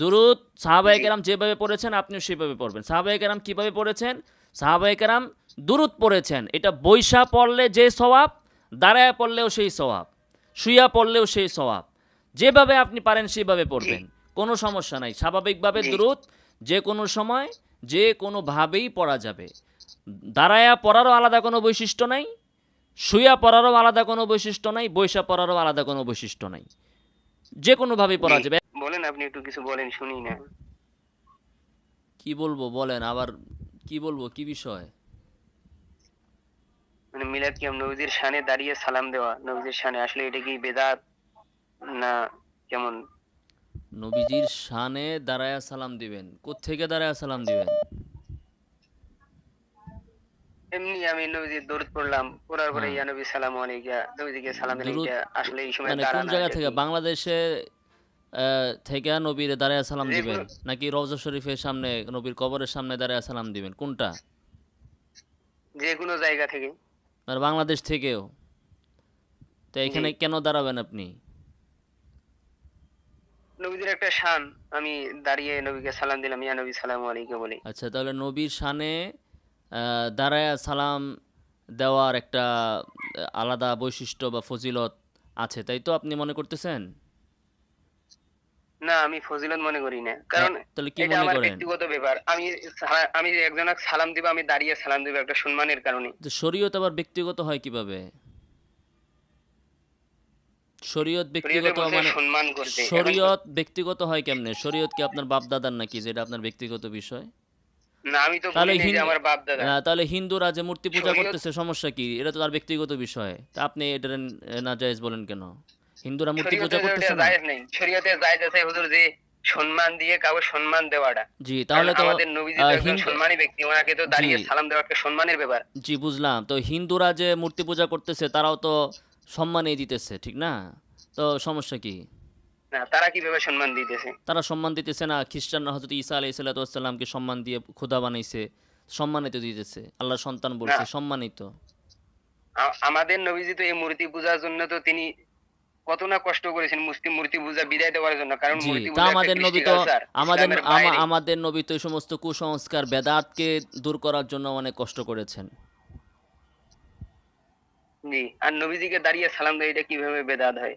দুরুদ সাহাবায়ে জি। কেরাম যেভাবে পড়েছেন আপনিও সেভাবে পড়বেন। সাহাবায়ে কেরাম কীভাবে পড়েছেন? সাহাবায়ে কেরাম দুরুদ পড়েছেন। এটা বৈশা পড়লে যে স্বভাব দাঁড়ায় পড়লেও সেই স্বভাব শুইয়া পড়লেও সেই স্বভাব যেভাবে আপনি পারেন সেভাবে পড়বেন কোনো সমস্যা নাই। স্বাভাবিকভাবে জি। দুরুদ যে কোনো সময় যে কোনোভাবেই পড়া যাবে। দাঁড়ায়া পড়ারও আলাদা কোনো বৈশিষ্ট্য নাই শুইয়া পড়ারও আলাদা কোনো বৈশিষ্ট্য নাই বৈশা পড়ারও আলাদা কোনো বৈশিষ্ট্য নাই। যে কোনোভাবেই পড়া যাবে। আপনি একটু কিছু বলেন শুনি না। কি বলব বলেন আবার কি বলব কি বিষয়? মানে মিলাদ কিয়াম নবীজির শানে দাঁড়িয়ে সালাম দেওয়া নবীজির শানে আসলে এটা কি বেদাত না কেমন? নবীজির শানে দাঁড়ায়া সালাম দিবেন কোত্থেকে দাঁড়ায়া সালাম দিবেন? এমনি আমি নবীজির দরুদ পড়লাম পড়ার পরে হ্যাঁ। ইয়া নবী সালাম আলাইকা নবীজিকে সালাম এটা আসলে এই সময় মানে কোন জায়গা থেকে? বাংলাদেশে থেকে নবীর দাঁড়ায়া সালাম দিবেন? নাকি রওজা শরীফের সামনে নবীর কবরের সামনে দাঁড়ায়া সালাম দিবেন? কোনটা? যে কোনো জায়গা থেকে। আর বাংলাদেশ থেকেও? তো এখানে কেন দাঁড়াবেন আপনি? নবীজির একটা শান আমি দাঁড়িয়ে নবীকে সালাম দিলাম ইয়া নবী সালাম আলাইকা বলি। আচ্ছা তাহলে নবীর শানে দাঁড়ায়া সালাম দেওয়ার একটা আলাদা বৈশিষ্ট্য বা ফজিলত আছে তাই তো আপনি মনে করতেছেন? না আমি ফজিলত মনে করি না। কারণ তাহলে কি এটা মনে আমার করেন? ব্যক্তিগত ব্যাপার। আমি আমি একজনকে সালাম দিব আমি দাঁড়িয়ে সালাম দিব একটা সম্মানের কারণে। যে শরীয়ত আবার ব্যক্তিগত হয় কীভাবে? শরীয়ত ব্যক্তিগত মানে সম্মান করতে। শরীয়ত ব্যক্তিগত হয় কেমনে? শরীয়ত কি আপনার বাপ দাদার নাকি যেটা আপনার ব্যক্তিগত বিষয়? না আমি তো তাহলে হিন্দু- আমার বাপ দাদা আহ, তাহলে হিন্দুরা যে মূর্তি পূজা করতেছে সমস্যা কি? এটা তো তার ব্যক্তিগত বিষয়। তা আপনি এটা না জায়েজ বলেন কেন? হিন্দুরা মূর্তি পূজা করতেছে না? জায়েজ নেই শরীয়তে জায়েজ আছে হুজুর যে সম্মান দিয়ে কাউকে সম্মান দেওয়াটা। জি তাহলে তো আমাদের নবীজি তো একজন সম্মানী ব্যক্তি ওনাকে তো দাঁড়িয়ে সালাম দেওয়া একটা সম্মানের ব্যাপার। জি বুঝলাম। তো হিন্দুরা যে মূর্তি পূজা করতেছে তারাও তো সম্মানই দিতেছে ঠিক না? তো সমস্যা কি? না তারা কীভাবে সম্মান দিতেছে? তারা সম্মান দিতেছে না। খ্রিস্টানরা হজরত ঈসা আলাই সাল্লাতামকে সম্মান দিয়ে খোদা বানাইছে সম্মানিত দিতেছে। আল্লাহ সন্তান বলছে সম্মানিত। আমাদের নবীজি তো এই মূর্তি পূজার জন্য তো তিনি কত না কষ্ট করেছেন মুসলিম মূর্তি পূজা বিদায় দেওয়ার জন্য কারণ আমাদের নবী তো আমাদের। আমাদের নবী তো এই সমস্ত কুসংস্কার বেদাতকে দূর করার জন্য অনেক কষ্ট করেছেন। জি আর নবীজিকে দাঁড়িয়ে সালাম দেয় এটা কীভাবে বেদাত হয়?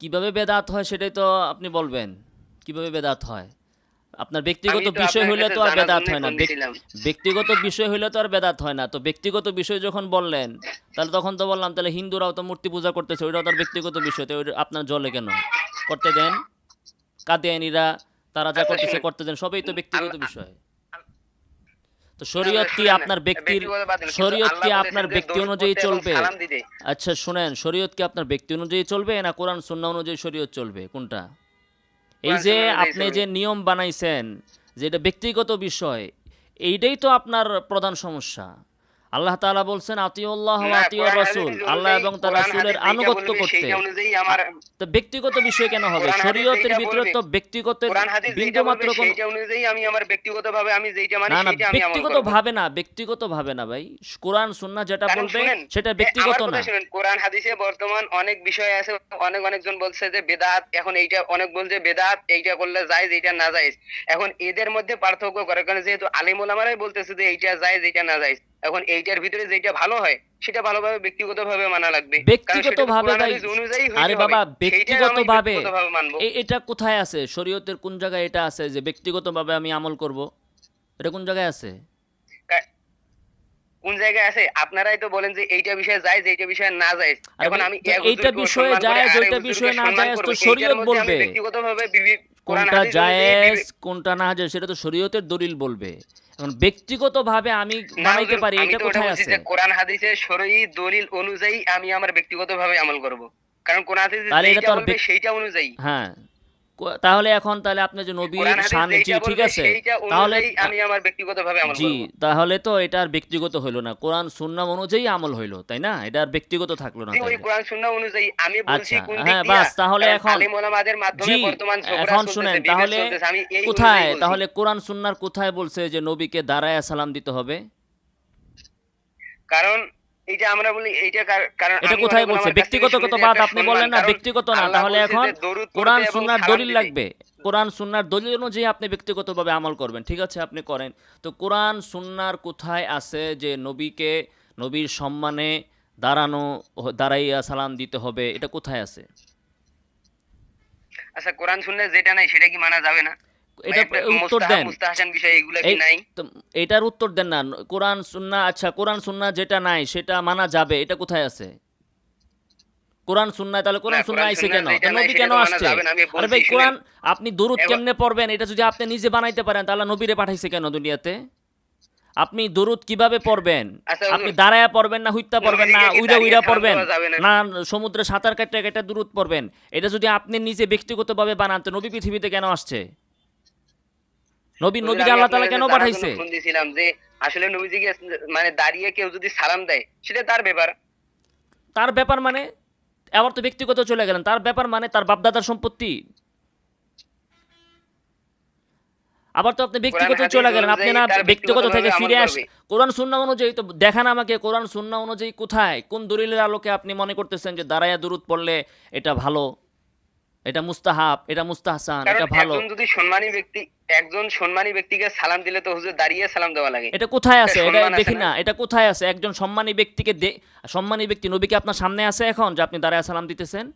কীভাবে বেদাত হয় সেটাই তো আপনি বলবেন। কীভাবে বেদাত হয়? আপনার ব্যক্তিগত বিষয় হইলে তো আর বেদাত হয় না। ব্যক্তিগত বিষয় হইলে তো আর বেদাত হয় না। তো ব্যক্তিগত বিষয় যখন বললেন তাহলে তখন তো বললাম তাহলে হিন্দুরাও তো মূর্তি পূজা করতেছে ওইটাও তার ব্যক্তিগত বিষয় তো আপনার জলে কেন? করতে দেন। কাদিয়ানিরা তারা যা করতেছে করতে দেন। সবই তো ব্যক্তিগত বিষয়। তো শরীয়ত কি আপনার ব্যক্তির শরীয়ত কি আপনার ব্যক্তি অনুযায়ী চলবে। আচ্ছা শুনেন শরীয়ত কি আপনার ব্যক্তি অনুযায়ী চলবে না কোরআন সুন্না অনুযায়ী শরীয়ত চলবে? কোনটা? এই যে আপনি যে নিয়ম বানাইছেন যে এটা ব্যক্তিগত বিষয় এইটাই তো আপনার প্রধান সমস্যা। আল্লাহ তাআলা বলছেন আতিউল্লাহ ওয়া আতিউর রাসূল। আল্লাহ এবং তার রাসূলের আনুগত্য করতে। তো ব্যক্তিগত বিষয় কেন হবে? শরীয়তের যেটা ভিতরে তো ব্যক্তিগত বিন্দু মাত্র কোন অনুযায়ী আমি আমার ব্যক্তিগতভাবে আমি যেইটা মানি না আমি আমল ব্যক্তিগত ভাবে না ব্যক্তিগত ভাবে না ভাই। কোরআন সুন্নাহ যেটা বলবে সেটা ব্যক্তিগত না। শুনেন কোরআন হাদিসে বর্তমান অনেক বিষয় আছে অনেক অনেকজন বলছে যে বেদাত এখন এইটা অনেক বলছে বেদাত এইটা করলে জায়েজ এইটা না জায়েজ। এখন এদের মধ্যে পার্থক্য করে কারণ যেহেতু আলিম ওলামারাই বলতেছে যে এইটা জায়েজ এইটা না জায়েজ। এখন এইটার ভিতরে যেটা ভালো হয় সেটা ভালোভাবে ব্যক্তিগতভাবে মানা লাগবে। ব্যক্তিগতভাবে ভাই আরে বাবা ব্যক্তিগতভাবে এটা কোথায় আছে? শরীয়তের কোন জায়গায় এটা আছে যে ব্যক্তিগতভাবে আমি আমল করব? এটা কোন জায়গায় আছে? কোন জায়গায় আছে? আপনারাই তো বলেন যে এইটা বিষয়ে যায় যে এইটা বিষয়ে না আরে এখন আমি এইটা বিষয়ে আরেক ওইটা হুজুরকে বিষয়ে না জায়েজ তো শরীয়ত বলবে। ব্যক্তিগতভাবে কোনটা জায়েজ কোনটা না জায়েজ সেটা তো শরীয়তের দলিল বলবে। এখন ব্যক্তিগতভাবে আমি বানাইতে পারি এটা কোথায় আছে? কোরআন হাদিসের শরঈ দলিল অনুযায়ী আমি আমার ব্যক্তিগতভাবে আমল করব। কারণ কোরআন হাদিসে সেইটা অনুযায়ী। হ্যাঁ। তাহলে এখন তাহলে আপনি যে নবীর শান জি ঠিক আছে। তাহলে আমি আমার ব্যক্তিগতভাবে আমল জি তাহলে তো এটা আর ব্যক্তিগত হইল না। কোরআন সুন্নাহ অনুযায়ী আমল হইল তাই না? এটা আর ব্যক্তিগত থাকল না ওই কোরআন সুন্নাহ অনুযায়ী আমি বলছি আচ্ছা, কোন দিক হ্যাঁ, বাস, তাহলে এখন- আলিম ওলামাদের মাধ্যমে বর্তমান এখন শুনেন তাহলে কোথায় তাহলে কোরআন সুন্নার কোথায় বলছে যে নবীকে দাঁড়ায় সালাম দিতে হবে? কারণ এইটা আমরা বলি এইটা কারণ এটা কোথায় বলছে? আমার ব্যক্তিগত কত বাদ আপনি বললেন না ব্যক্তিগত না। তাহলে এখন কোরআন এবং সুন্নার দলিল লাগবে। কোরআন সুন্নার দলিল অনুযায়ী আপনি ব্যক্তিগতভাবে আমল করবেন। ঠিক আছে আপনি করেন। তো কোরআন সুন্নার কোথায় আছে যে নবীকে নবীর সম্মানে দাঁড়ানো দাঁড়াইয়া সালাম দিতে হবে? এটা কোথায় আছে? আচ্ছা কোরআন শুনলে যেটা নাই সেটা কি মানা যাবে না? এটা উত্তর দেন। এটার উত্তর দেন না। কোরআন সুন্না আচ্ছা কোরআন সুন্না যেটা নাই সেটা মানা যাবে। এটা কোথায় আছে? কোরআন সুন্নায় তাহলে কোরআন সুন্না আইছে কেন? নবী কেন আসছে? আরে ভাই কোরআন আপনি দুরুদ কেমনে পড়বেন? এটা যদি আপনি নিজে বানাইতে পারেন তাহলে নবীরে পাঠাইছে কেন দুনিয়াতে? আপনি দুরুদ কীভাবে পড়বেন? আচ্ছা, আপনি দাঁড়ায়া পড়বেন না হুইত্তা পড়বেন না উইরা উইরা পড়বেন না? না সমুদ্রে সাঁতার কাটতে কাটতে দুরুদ পড়বেন। এটা যদি আপনি নিজে ব্যক্তিগতভাবে বানান তো নবী পৃথিবীতে কেন আসছে? নবী নবীকে আল্লাহ তাআলা কেন পাঠাইছে? ফোন যে আসলে নবীজিকে মানে দাঁড়িয়ে কেউ যদি সালাম দেয় সেটা তার ব্যাপার। তার ব্যাপার মানে আবার তো ব্যক্তিগত চলে গেলেন তার ব্যাপার মানে তার বাপদাদার সম্পত্তি। আবার তো আপনি ব্যক্তিগত চলে গেলেন আপনি না ব্যক্তিগত থেকে ফিরে আস কোরআন সুন্না অনুযায়ী তো দেখান আমাকে কোরআন সুন্না অনুযায়ী কোথায়? কোন দলিলের আলোকে আপনি মনে করতেছেন যে দাঁড়ায়া দুরুদ পড়লে এটা ভালো? এটা মুস্তাহাব এটা মুস্তাহসান এটা ভালো। একজন যদি সম্মানী ব্যক্তি একজন সম্মানী ব্যক্তিকে সালাম দিলে তো হুজুর দাঁড়িয়ে সালাম দেওয়া লাগে। এটা কোথায় আছে? এটা দেখি না? না এটা কোথায় আছে? একজন সম্মানী ব্যক্তিকে সম্মানী ব্যক্তি নবীকে আপনার সামনে আছে এখন যে আপনি দাঁড়ায় সালাম দিতেছেন?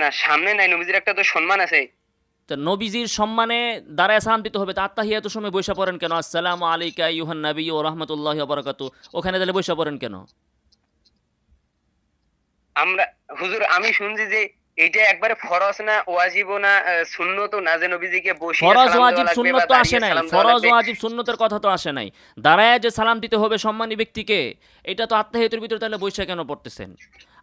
না সামনে নাই নবীজির একটা তো সম্মান আছে। তো নবীজির সম্মানে দাঁড়ায় সালাম দিতে হবে তা আত্মাহিয়াত সময় বৈশা পড়েন কেন? আসসালামু আলাইকা ইউহান নবী ও রহমতুল্লাহ বরকাতু ওখানে তাহলে বৈশা পড়েন কেন? আমরা হুজুর আমি শুনছি যে এটা একবারে ফরজ না ওয়াজিবও না আহ, সুন্নতও না যে নবীজিকে বসিয়ে ফরজ ওয়াজিব সুন্নত তো আসে নাই। ফরজ ওয়াজিব সুন্নতের কথা তো আসে নাই। দাঁড়ায় যে সালাম দিতে হবে সম্মানী ব্যক্তিকে এটা তো আত্মাহিয়াতের ভিতরে তাহলে বৈশা কেন পড়তেছেন?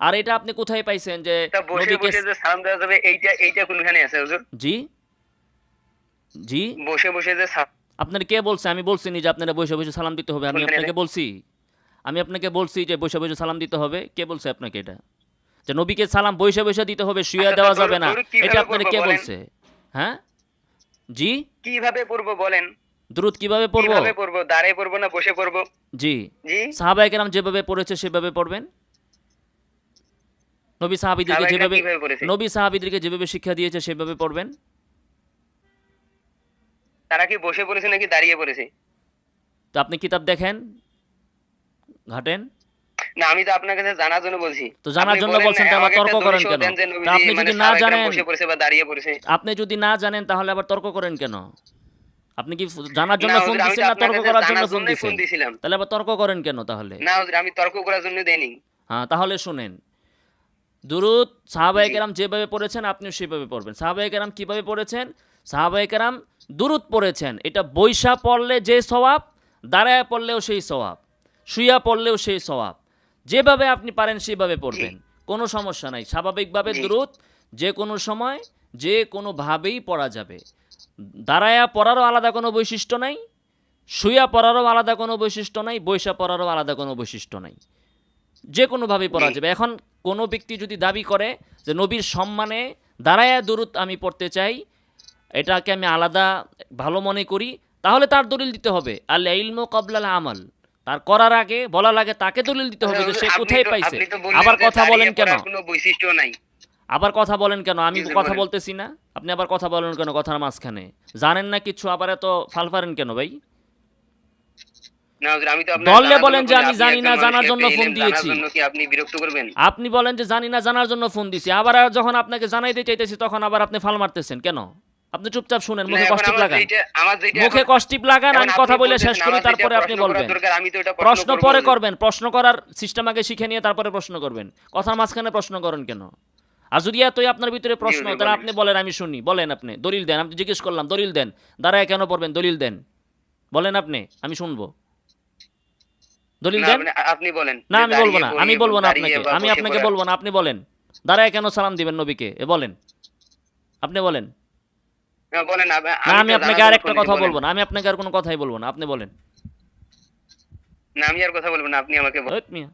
আর এটা আপনি কোথায় পাইছেন যে বসে নবীকে বসে যে সালাম দেওয়া যাবে এইটা এইটা কোনখানে আছে হুজুর? জি? জি? বসে বসে যে আপনার কে বলছে? আমি বলছি নি যে আপনারা বসে বসে সালাম দিতে হবে। আমি আপনাকে বলছি। আমি আপনাকে বলছি যে বসে বসে সালাম দিতে হবে। কে বলছে আপনাকে এটা? যে নবীকে সালাম বসে বসে দিতে হবে শুয়ে আচ্ছা, দেওয়া যাবে না। এটা আপনার কে বলছে? হ্যাঁ? জি? কীভাবে পড়ব বলেন? দ্রুত কীভাবে পড়ব? কীভাবে পড়ব? দাঁড়িয়ে পড়ব না বসে পড়ব? জি। জি? সাহাবায়ে কেরাম যেভাবে পড়েছে সেভাবে পড়বেন? নবী সাহাবীদেরকে যেভাবে নবী সাহাবীদেরকে যেভাবে শিক্ষা দিয়েছে সেভাবে পড়বেন? তারা কি বসে পড়েছে নাকি দাঁড়িয়ে পড়েছে? তো আপনি কিতাব দেখেন? ঘাটেন? না আমি তো আপনার কাছে জানার জন্য বলছি। তো জানার জন্য বলছেন তর্ক করেন কেন? আপনি মানে যদি না জানেন- বসে পড়েছে বা দাঁড়িয়ে পড়েছে। আপনি যদি না জানেন তাহলে আবার তর্ক করেন কেন? আপনি কি জানার জন্য ফোন দিচ্ছেন না তর্ক করার জন্য ফোন দিছিলাম। তাহলে আবার তর্ক করেন কেন তাহলে? না আমি তর্ক করার জন্য দেইনি। হ্যাঁ তাহলে শুনেন। দুরুদ সাহাবায়ে। কেরাম যেভাবে পড়েছেন আপনিও সেভাবে পড়বেন। সাহাবায়ে কেরাম কীভাবে পড়েছেন? সাহাবায়ে কেরাম দুরুদ পড়েছেন। এটা বৈশা পড়লে যে স্বভাব দাঁড়ায় পড়লেও সেই স্বভাব। শুইয়া পড়লেও সেই সওয়াব যেভাবে আপনি পারেন সেভাবে পড়বেন। কোনো সমস্যা নাই। স্বাভাবিকভাবে জি। দুরুদ যে কোনো সময় যে কোনোভাবেই পড়া যাবে। দাঁড়ায়া পড়ারও আলাদা কোনো বৈশিষ্ট্য নাই শুয়া পড়ারও আলাদা কোনো বৈশিষ্ট্য নাই বৈশা পড়ারও আলাদা কোনো বৈশিষ্ট্য নাই। যে কোনোভাবেই পড়া যাবে। এখন কোনো ব্যক্তি যদি দাবি করে যে নবীর সম্মানে দাঁড়ায়া দূরত আমি পড়তে চাই এটাকে আমি আলাদা ভালো মনে করি তাহলে তার দলিল দিতে হবে। আল্লাহ ইলম কবলাল আমল। তার করার আগে বলার আগে তাকে দলিল দিতে হবে যে সে কোথায় পাইছে। আবার কথা বলেন কেন? কোনো বৈশিষ্ট্য নাই। আবার কথা বলেন কেন? আমি কথা বলতেছি না। আপনি আবার কথা বলেন কেন কথার মাঝখানে? জানেন না কিছু? আবার এত ফাল পারেন কেন ভাই? দললে বলেন যে আমি জানি না, জানার জন্য ফোন দিয়েছি। আপনি বলেন যে জানি না জানার জন্য ফোন দিছি আবার যখন আপনাকে জানাইতে চাইতেছি তখন আবার আপনি ফাল মারতেছেন। কেন? আপনি চুপচাপ শুনেন মুখে কষ্টিপ লাগান। মুখে কষ্টিপ লাগান আমি কথা বলে শেষ করি তারপরে আপনি বলবেন। প্রশ্ন পরে করবেন প্রশ্ন করার সিস্টেম আগে শিখে নিয়ে তারপরে প্রশ্ন করবেন। কথার মাঝখানে প্রশ্ন করেন কেন? আর যদি এতই আপনার ভিতরে প্রশ্ন তাহলে আপনি বলেন আমি শুনি। বলেন আপনি দলিল দেন আমি জিজ্ঞেস করলাম দলিল দেন। দাঁড়ায় কেন পড়বেন দলিল দেন। বলেন আপনি আমি শুনব। দলিল দেন? আপনি- আপনি বলেন না আমি বলব না আমি বলব না আপনাকে আমি আপনাকে বলব না আপনি বলেন। দাঁড়ায় কেন সালাম দিবেন নবীকে এ বলেন। আপনি বলেন। বলেন আমি আপনাকে আর একটা কথা বলব না আমি আপনাকে আর কোনো কথাই বলব না আপনি বলেন। না আমি আর কথা বলব না আপনি আমাকে বলেন।